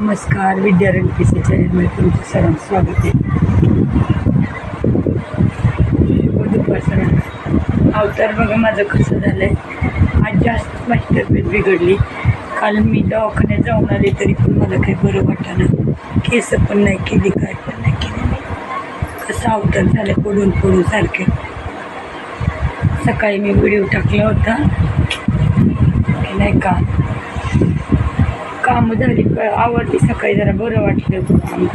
नमस्कार विद्या रणपीसी चॅनलमध्ये तुमचं सर्वांचं स्वागत आहे. दुपारचं अवतार बघा माझं कसं झालं आहे आज जास्त माझी तब्येत बिघडली. काल मी दवाखान्यात जाऊन आले तरी पण मला काही बरं वाटेना केस पण नाही केली काय पण नाही केली. कसं अवतार झालं पडून पडून सारखे. सकाळी मी व्हिडिओ टाकला होता. की नाही का? कामं झाली क- आवडली सकाळी जरा बरं वाटलं काम.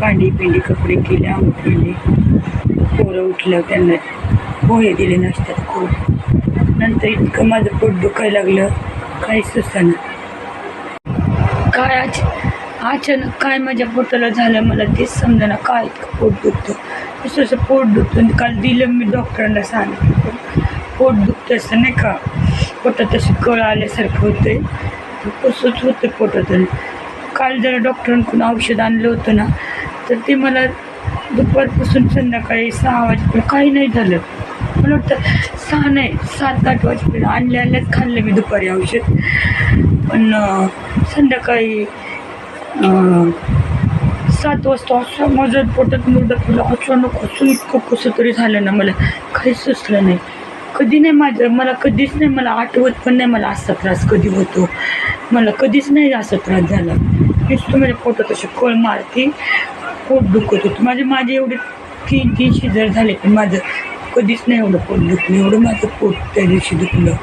भांडी पिंडी कपडे केले आंघोळ केले पोरं उठलं त्यांना पोहे दिले नाश्त्यात खूप. नंतर इतकं माझं पोट दुखायला लागलं. काही सुसाना काय आज अचानक काय माझ्या पोटाला झालं मला तेच समजेना काय इतकं पोट दुखतं. तसं असं पोट दुखतं. काल दिलं मी डॉक्टरांना सांगितलं. पोट दुखतं असं नाही का? पोटात अशी कळ आल्यासारखं होतं कसंच होतं पोटात आणि काल जरा डॉक्टरांकडून औषध आणलं होतं ना तर ते मला दुपारपासून संध्याकाळी सहा वाजेपर्यंत काही नाही झालं. मला वाटतं सहा नाही सात आठ वाजेपर्यंत आणल्या आणल्याच खाल्लं मी दुपारी औषध. पण संध्याकाळी सात वाजता असं माझं पोटात मुर्दा फुलं अचानक असून इतकं कसं तरी झालं ना मला. काही सुचलं नाही. कधी नाही माझं मला कधीच नाही मला आठवत पण नाही मला असा त्रास कधी होतो. मला कधीच नाही असं त्रास झाला. नुसतं माझ्या पोटात अशी कळ मारते. पोट दुखत होतं. माझे माझे एवढे तीन तीन शिजर झाले पण माझं कधीच नाही एवढं पोट दुखलं. एवढं माझं पोट त्या दिवशी दुखलं.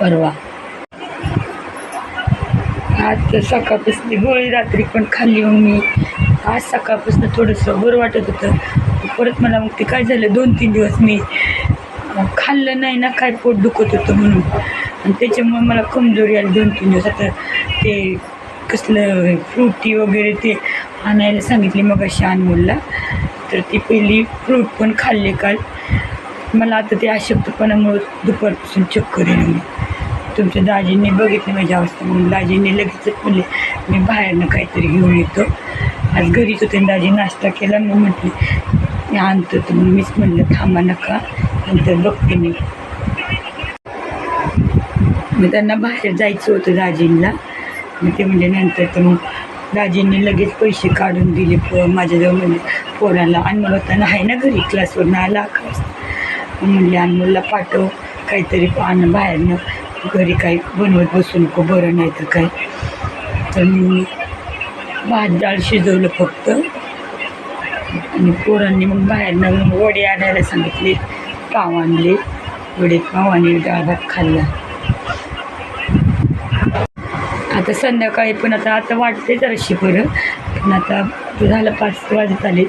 परवा. आज तर सकाळपासून गोळी रात्री पण खाल्ली मग मी. आज सकाळपासून थोडंसं बरं वाटत होतं. परत मला मग ते काय झालं? दोन तीन दिवस मी खाल्लं नाही ना काय पोट दुखत होतं म्हणून. आणि त्याच्यामुळे मला कमजोरी आली दोन तीन दिवस. आता ते कसलं फ्रुटी वगैरे ते आणायला सांगितले मग अशी अनमोलला. तर ती पहिली फ्रूट पण खाल्ले काल. मला आता ते अशक्तपणामुळं दुपारपासून चक्कर येईल तुमच्या दाजींनी बघितलं माझी अवस्था म्हणून. दाजींनी लगेचच म्हणले मी बाहेरनं काहीतरी घेऊन येतो. आज घरीच होते दाजी नाश्ता केला मग म्हटले मी आणतो तर मीच म्हणलं थांबा नका. नंतर बघते मी. मग त्यांना बाहेर जायचं होतं दाजींना मग ते म्हणजे नंतर तर मग दाजींनी लगेच पैसे काढून दिले. प माझ्याजवळ म्हणजे पोराला. अनमोल होताना आहे ना घरी? क्लासवरनं आला का? म्हणले अनमोलला पाठव. काहीतरी आण बाहेरनं. घरी काही बनवत बसू नको. बरं नाही तर काय. तर मी भात डाळ शिजवलं फक्त. आणि पोरांनी मग बाहेर मग वडे आणायला सांगितले. पाव आणले. वडे पाव आणि डाळ भात खाल्ला. आता संध्याकाळी पण आता आता वाटते जराशी बरं. पण आता झालं पाच वाजत आले.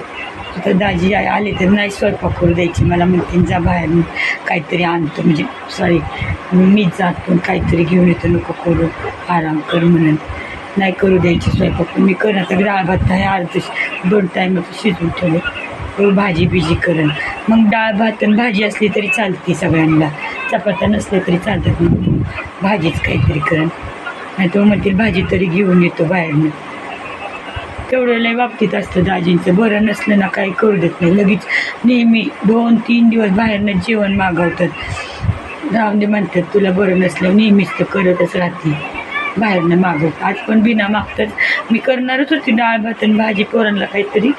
आता दाजी आले तर नाही स्वयंपाक करू द्यायची. मला म्हणते जा बाहेर काहीतरी आणतो. म्हणजे सॉरी मीच जातो काहीतरी घेऊन येतो. नको करू. आराम कर म्हणून. नाही करू द्यायची स्वयंपाक. मी करेन आता डाळ भात नाही अर्ध दोन टाईमाचं शिजवून ठेवलं. हो, भाजी बिजी करेन मग डाळ भात आणि भाजी असली तरी चालते सगळ्यांना. चपात्या नसल्या तरी चालतात मग. भाजीच काहीतरी करेन नाही तर म्हणतील भाजी तरी घेऊन येतो बाहेरनं. तेवढं लय बाबतीत असतं दाजींचं. बरं नसलं ना काही करू देत नाही. लगेच नेहमी दोन तीन दिवस बाहेरनं जेवण मागवतात. राहून दे म्हणतात तुला बरं नसलं नेहमीच तर करतच राहते. बाहेरनं मागवत. आज पण बिना मागतात. मी करणारच होती डाळ भात आणि भाजी पोरांना काहीतरी.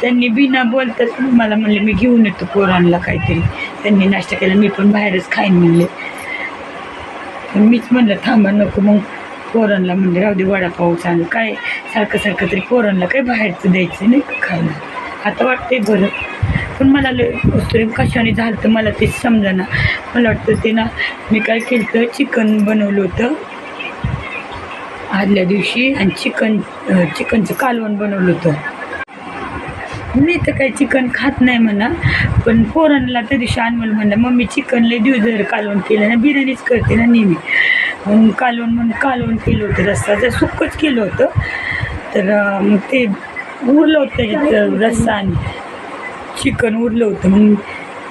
त्यांनी बिना बोलताच मला म्हणले मी घेऊन येतो पोरांना काहीतरी. त्यांनी नाश्ता केला मी पण बाहेरच खाईन म्हणले. मीच म्हणलं थांबा नको मग. पोरांना म्हणले राहू दे वडापाव चालू काय सारखं सारखं तरी पोरांना काय बाहेरचं द्यायचं नाही खायला? आता वाटते बरं. पण मला लय तरी कशाने झालं तर मला ते समजेना. मला वाटतं ते ना मी काय केलं तर चिकन बनवलं होतं. आदल्या दिवशी आणि चिकन चिकनचं कालवण बनवलं होतं. मी तर काही चिकन खात नाही म्हणा पण पोरांना त्या दिवशी अनमोल म्हणलं मम्मी चिकन लय दिवस जर कालवण केलं ना बिर्याणीच करते ना नेहमी. मग कालवण म्हणून कालवण केलं होतं रस्सा जर सुक्कच केलं होतं. तर मग ते उरलं होतं रस्सा आणि चिकन उरलं होतं. मग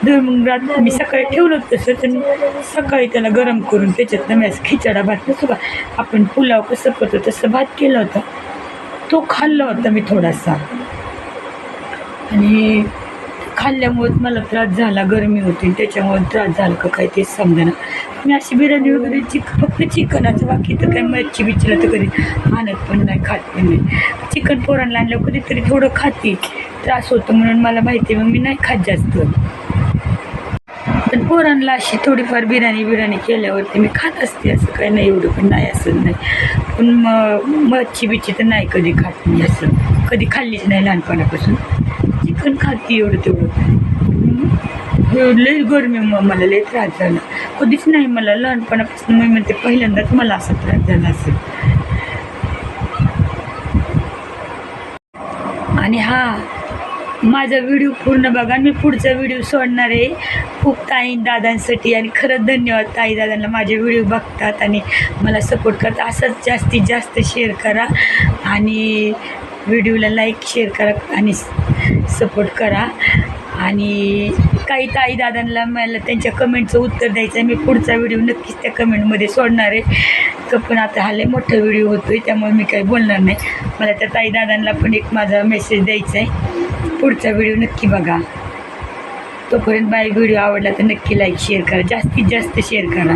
रात मी सकाळी ठेवलं होतं तसं तर सकाळी त्याला गरम करून त्याच्यात मी असं खिचडा भात नसतो का आपण पुलाव कसं करतो तसं भात केला होता. तो खाल्ला होता मी थोडासा. आणि खाल्ल्यामुळेच मला त्रास झाला गरमी होती त्याच्यामुळे त्रास झाला का काय तेच समजेना. मी अशी बिर्याणी वगैरे चिक फक्त चिकनाचं बाकी तर काय मच्छी बिच्छीला तर कधी आणत पण नाही खात पण नाही. चिकन पोरांना आणलं कधीतरी थोडं खाते त्रास होतो म्हणून मला माहिती आहे, मग मी नाही खात जास्त. पण पोरांना अशी थोडीफार बिर्याणी बिर्याणी केल्यावरती मी खात असते असं काही नाही एवढं पण नाही असं नाही. पण मग मच्छी बिच्छी तर नाही कधी खात मी असं. कधी खाल्लीच नाही लहानपणापासून. चिकन खाते एवढं तेवढं. लई गरमी मग मला लई त्रास झाला. कधीच नाही मला लहानपणापासून मी म्हणते पहिल्यांदाच मला असा त्रास झाला असेल. आणि हा माझा व्हिडिओ पूर्ण बघा. मी पुढचा व्हिडिओ सोडणार आहे. खूप ताई दादांसाठी आणि खरंच धन्यवाद ताई दादांना माझे व्हिडिओ बघतात आणि मला सपोर्ट करतात. असंच जास्तीत जास्त शेअर करा आणि व्हिडिओला लाईक शेअर करा आणि सपोर्ट करा. आणि काही ताई दादांना मला त्यांच्या कमेंटचं उत्तर द्यायचं आहे. मी पुढचा व्हिडिओ नक्कीच त्या कमेंटमध्ये सोडणार आहे. तर पण आता हा लय मोठा व्हिडिओ होतो आहे त्यामुळे मी काही बोलणार नाही. मला त्या ताई दादांना पण एक माझा मेसेज द्यायचा आहे. पुढचा व्हिडिओ नक्की बघा. तोपर्यंत बाय व्हिडिओ आवडला तर नक्की लाईक शेअर करा. जास्तीत जास्त शेअर करा.